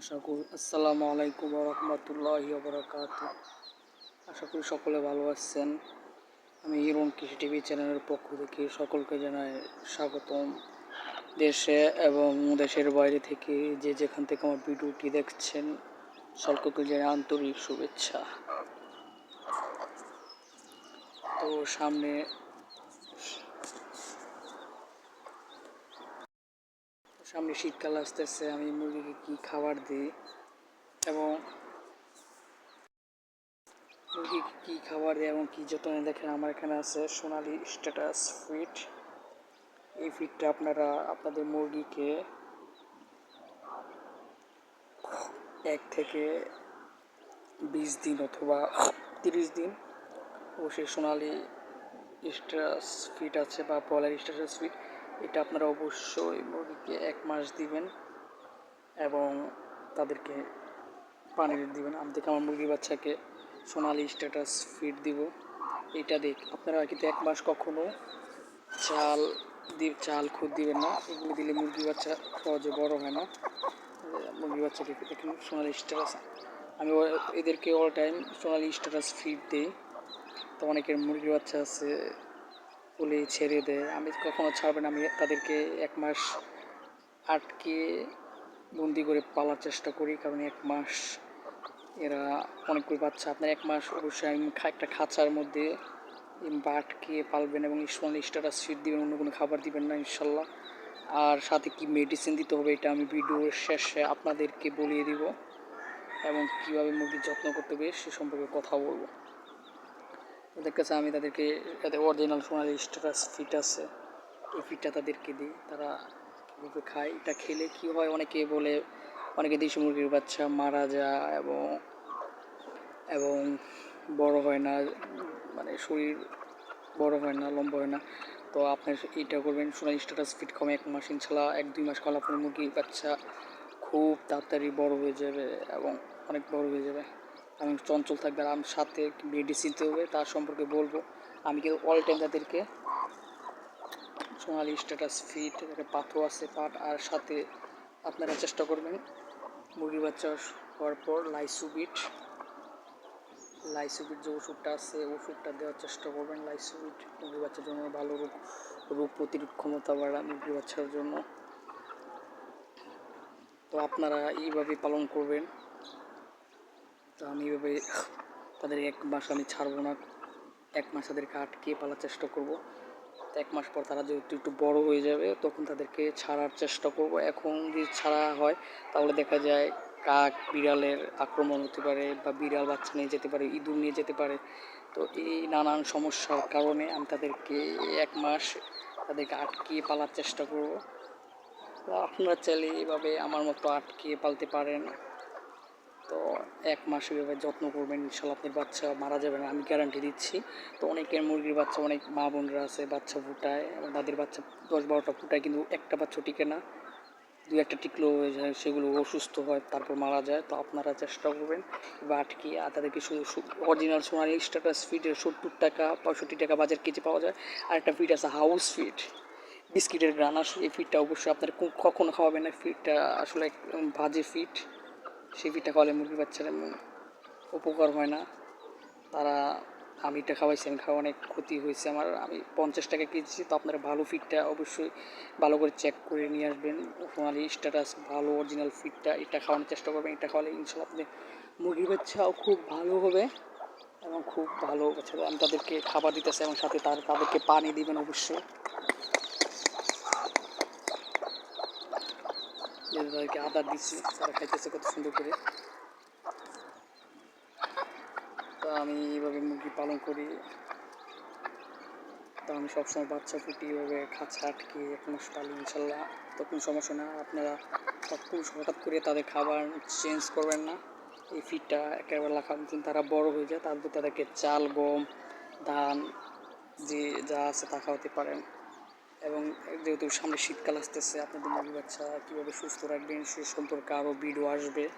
আশা করি আসসালামু আলাইকুম রহমতুল্লাহ বরকাত আশা করি সকলে ভালো আছেন। আমি ইরন কৃষি টিভি চ্যানেলের পক্ষ থেকে সকলকে জানাই স্বাগতম। দেশে এবং দেশের বাইরে থেকে যে যেখান থেকে আমার ভিডিওটি দেখছেন, সকলকে জানাই আন্তরিক শুভেচ্ছা। তো সামনে সামনে শীতকাল আসতেছে, আমি মুরগিকে কি খাবার দিই? এবং মুরগিকে কি খাবার দিই এবং কি যত্ন দেখেন আমার এখানে আছে সোনালি স্ট্যাটাস ফিট এই ফিটটা আপনারা আপনাদের মুরগিকে এক থেকে বিশ দিন অথবা তিরিশ দিন অবশ্যই সোনালি স্ট্যাটাস ফিট আছে বা পলার স্ট্যাটাস ফিট এটা আপনারা অবশ্যই মুরগিকে এক মাস দিবেন এবং তাদেরকে পানি দিবেন। আমি দেখে আমার মুরগি বাচ্চাকে সোনালি স্ট্যাটাস ফিড দিব। এটা দেখ, আপনারা কিন্তু এক মাস কখনো চাল দি, চাল খুদ দিবেন না। এগুলো দিলে মুরগি বাচ্চা সহজে বড় হয় না। মুরগি বাচ্চাকে দেখুন সোনালি স্ট্যাটাস আমি এদেরকে all time Sonali status feed দিই। তো অনেকের মুরগি বাচ্চা আছে বলে ছেড়ে দেয়। আমি কখনো ছাড়বে না। আমি তাদেরকে এক মাস আটকে বন্দি করে পালার চেষ্টা করি। কারণ এক মাস এরা অনেকগুলো বাচ্চা। আপনার এক মাস অবশ্যই আমি একটা খাঁচার মধ্যে এম বা আটকে পালবেন এবং স্মল স্টারাস ফিড দিবেন, অন্য কোনো খাবার দিবেন না ইনশাল্লাহ। আর সাথে কি মেডিসিন দিতে হবে এটা আমি ভিডিওর শেষে আপনাদেরকে বলিয়ে দিব। এবং কীভাবে মুরগির যত্ন করতে হবে সে সম্পর্কে কথা বলব। ওদের কাছে আমি তাদেরকে যাদের অরিজিনাল সোনালি স্ট্যাটাস ফিট আছে এই ফিটটা তাদেরকে দিই। তারা কীভাবে খায়। এটা খেলে কী হয়? অনেকে বলে, অনেকে দেশি মুরগির বাচ্চা মারা যায় এবং এবং বড় হয় না মানে শরীর বড় হয় না, লম্বা হয় না। তো আপনি এটা করবেন, সোনালি স্ট্যাটাস ফিট কমে এক মাস। ইনশাল্লাহ এক দুই মাস খাওয়ালে আপনার মুরগির বাচ্চা খুব তাড়াতাড়ি বড় হয়ে যাবে এবং অনেক বড় হয়ে যাবে। এবং চঞ্চল থাকবে আর আমার সাথে মেডিসিন হবে, তার সম্পর্কে বলব। আমি কিন্তু অল টাইম তাদেরকে সোনালি স্ট্যাটাস ফিট একটা পাথর আছে পাট, আর সাথে আপনারা চেষ্টা করবেন মুরগি বাচ্চা হওয়ার পর লাইসুবিট। লাইসুবিট যে ওষুধটা আছে, ওষুধটা দেওয়ার চেষ্টা করবেন লাইসুবিট। মুরগি বাচ্চার জন্য ভালো রোগ রোগ প্রতিরোধ ক্ষমতা বাড়ায় মুরগি বাচ্চার জন্য। তো আপনারা এইভাবে পালন করবেন। তো আমি এভাবে তাদের এক মাস আমি ছাড়বো না। এক মাস তাদেরকে আটকে পালার চেষ্টা করব। তো এক মাস পর তারা যেহেতু একটু বড় হয়ে যাবে, তখন তাদেরকে ছাড়ার চেষ্টা করব। এখন যদি ছাড়া হয়, তাহলে দেখা যায় কাক বিড়ালের আক্রমণ হতে পারে বা বিড়াল বাচ্চা নিয়ে যেতে পারে, ইঁদুর নিয়ে যেতে পারে। তো এই নানান সমস্যার কারণে আমি তাদেরকে এক মাস তাদেরকে আটকে পালার চেষ্টা করব। আপনারা চাইলে এইভাবে আমার মতো আটকে পালতে পারেন। তো এক মাস এভাবে যত্ন করবেন, ইনশাল্লাহ আপনার বাচ্চা মারা যাবে না, আমি গ্যারান্টি দিচ্ছি। তো অনেকের মুরগির বাচ্চা, অনেক মা বোনরা আছে, বাচ্চা ফুটায় তাদের বাচ্চা দশ বারোটা ফুটায়, কিন্তু একটা বাচ্চা টিকে না। দু একটা টিকলো হয়ে সেগুলো অসুস্থ হয়, তারপর মারা যায়। তো আপনারা চেষ্টা করবেন, বা আটকে, আর তাদেরকে শুধু অরিজিনাল সোনালি স্ট্যাটাস ফিটের সত্তর টাকা, পঁয়ষট্টি টাকা বাজার কেজি পাওয়া যায়। আর একটা ফিট আছে হাউস ফিট বিস্কিটের গ্রান আসে এই ফিটটা অবশ্যই আপনার কখনো খাওয়াবেন না ফিটটা আসলে বাজে ফিট সেই ফিটটা খাওয়ালে মুরগি বাচ্চারা উপকার হয় না। তারা আমি এটা খাওয়াইছি, আমি খাওয়া অনেক ক্ষতি হয়েছে আমার। আমি পঞ্চাশ টাকা কিনছি তো আপনারা ভালো ফিটটা অবশ্যই ভালো করে চেক করে নিয়ে আসবেন। সোনালি স্ট্যাটাস ভালো অরিজিনাল ফিটটা, এটা খাওয়ানোর চেষ্টা করবেন, এটা খাওয়ালে ইনশাল্লাহ আপনি মুরগির বাচ্চাও খুব ভালো হবে এবং খুব ভালো বাচ্চা আমি তাদেরকে খাবার দিতেছি এবং সাথে তার, তাদেরকে পানি দিবেন অবশ্যই। তাদেরকে আদার দিচ্ছি তারা খাইতেছে কত সুন্দর করে। তো আমি এইভাবে মুরগি পালন করি। তো আমি সবসময় বাচ্চা ফুটি এভাবে খাঁচা আটকে, এক মাস পালি, ইনশাল্লাহ। তো কোনো সমস্যা না, আপনারা তখন হঠাৎ করে তাদের খাবার চেঞ্জ করবেন না। এই ফিডটা একেবারে খান কিন্তু তারা বড় হয়ে যায়, তারপর তাদেরকে চাল, গম, ধান, যে যা আছে তা খাওয়াতে পারেন। এবং যেহেতু সামনে শীতকাল আসতেছে, আপনাদের মুরগি বাচ্চা কীভাবে সুস্থ রাখবেন, সে সম্পর্কে আরও ভিডিও আসবে।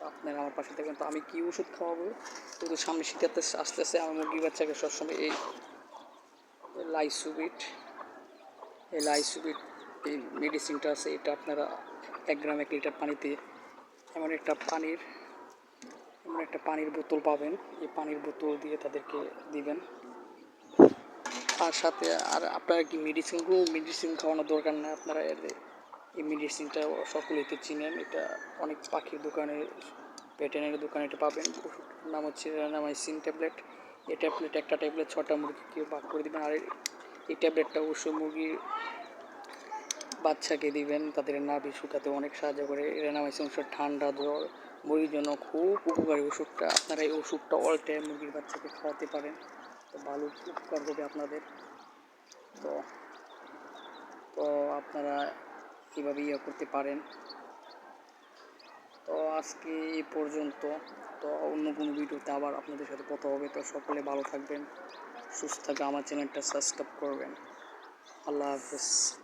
আপনারা আমার পাশে থাকবেন। তো আমি কী ওষুধ খাওয়াবো? যেহেতু সামনে শীত আসতে- আসতেছে, আমার মুরগি বাচ্চাকে সবসময় এই লাইসুবিট এই লাইসুবিট এই মেডিসিনটা আছে, এটা আপনারা এক গ্রাম এক লিটার পানিতে এমন একটা পানির, এমন একটা পানির বোতল পাবেন। এই পানির বোতল দিয়ে তাদেরকে দিবেন। তার সাথে আর আপনারা কি মেডিসিন মেডিসিন খাওয়ানোর দরকার নেই? আপনারা এর এই মেডিসিনটা সকলেই তো চিনেন। এটা অনেক পাখির দোকানে ভেটেনারি দোকানে এটা পাবেন। ওষুধটার নাম হচ্ছে রানামাইসিন ট্যাবলেট এই ট্যাবলেট একটা ট্যাবলেট ছটা মুরগিকে ভাগ করে দেবেন। আর এই ট্যাবলেটটা অবশ্যই মুরগির বাচ্চাকে দিবেন। তাদের নাভি শুকাতে অনেক সাহায্য করে। রেনামাইসিন ওষুধ ঠান্ডা জ্বর, মুরগির জন্য খুব উপকারী ওষুধটা আপনারা এই ওষুধটা অল টাইম মুরগির বাচ্চাকে খাওয়াতে পারেন। তো ভালো উপকার হবে আপনাদের। তো তো আপনারা কীভাবে ইয়ে করতে পারেন। তো আজকে এ পর্যন্ত। তো অন্য কোনো ভিডিওতে আবার আপনাদের সাথে কথা হবে। তো সকলে ভালো থাকবেন, সুস্থ থাকবে আমার চ্যানেলটা সাবস্ক্রাইব করবেন। আল্লাহ হাফেজ।